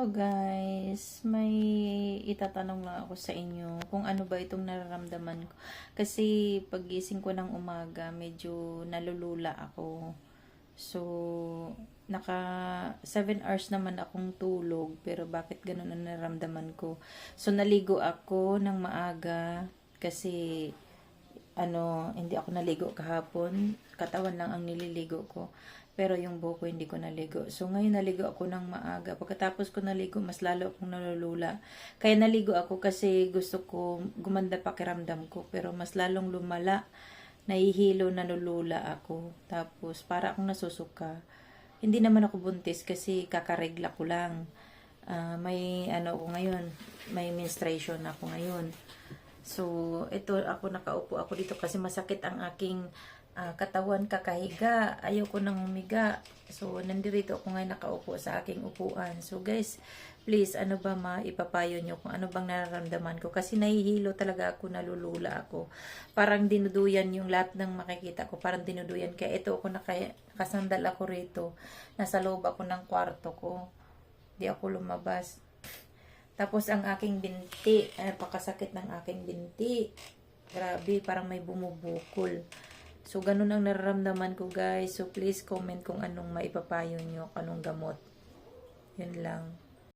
Hello guys, may itatanong lang ako sa inyo kung ano ba itong nararamdaman ko. Kasi pagising ko ng umaga, medyo nalulula ako. So, naka 7 hours naman akong tulog, pero bakit ganun ang nararamdaman ko? So, naligo ako ng maaga kasi ano, hindi ako naligo kahapon. Katawan lang ang nililigo ko. Pero yung buhok ko hindi ko naligo. So ngayon naligo ako ng maaga. Pagkatapos ko naligo, mas lalo akong nalulula. Kaya naligo ako kasi gusto ko gumanda pakiramdam ko. Pero mas lalong lumala. Nahihilo, nalulula ako. Tapos para akong nasusuka. Hindi naman ako buntis kasi kakaregla ko lang. Ah, may ano ako ngayon, may menstruation ako ngayon. So, ito ako nakaupo ako dito kasi masakit ang aking ah, katawan kakahiga. Ayoko nang humiga. So, nandito ako ngayon nakaupo sa aking upuan. So, guys, please, ano ba maipapayo nyo kung ano bang nararamdaman ko? Kasi nahihilo talaga ako, nalulula ako. Parang dinuduyan yung lahat ng makikita ko. Parang dinuduyan. Kaya ito ako naka, nakasandal ako rito. Nasa loob ako ng kwarto ko. Di ako lumabas. Tapos ang aking binti, ay pakasakit ng aking binti. Grabe, parang may bumubukol. So, ganun ang nararamdaman ko guys. So, please comment kung anong maipapayo nyo, anong gamot. Yun lang.